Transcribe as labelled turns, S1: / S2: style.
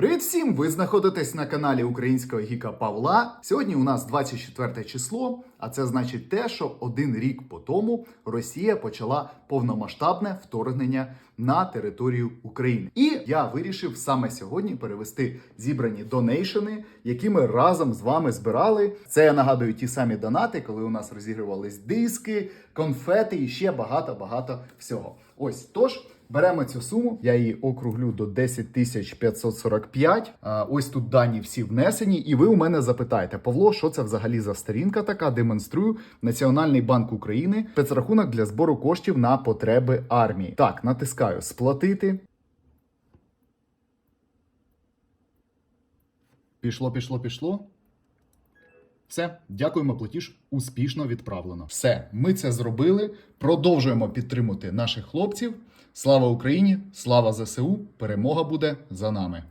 S1: Привіт всім! Ви знаходитесь на каналі Українського Гіка Павла. Сьогодні у нас 24 число, а це значить те, що один рік по тому Росія почала повномасштабне вторгнення на територію України. І я вирішив саме сьогодні перевести зібрані донейшени, які ми разом з вами збирали. Це я нагадую ті самі донати, коли у нас розігрувались диски, конфети і ще багато багато всього. Ось тож. Беремо цю суму, я її округлю до 10 545. А, Ось тут дані всі внесені, і ви у мене запитаєте, Павло, що це взагалі за сторінка така? Демонструю Національний банк України, спецрахунок для збору коштів на потреби армії. Так, натискаю сплатити. Пішло, пішло, пішло. Все, дякуємо, платіж успішно відправлено. Все, ми це зробили. Продовжуємо підтримувати наших хлопців. Слава Україні! Слава ЗСУ! Перемога буде за нами!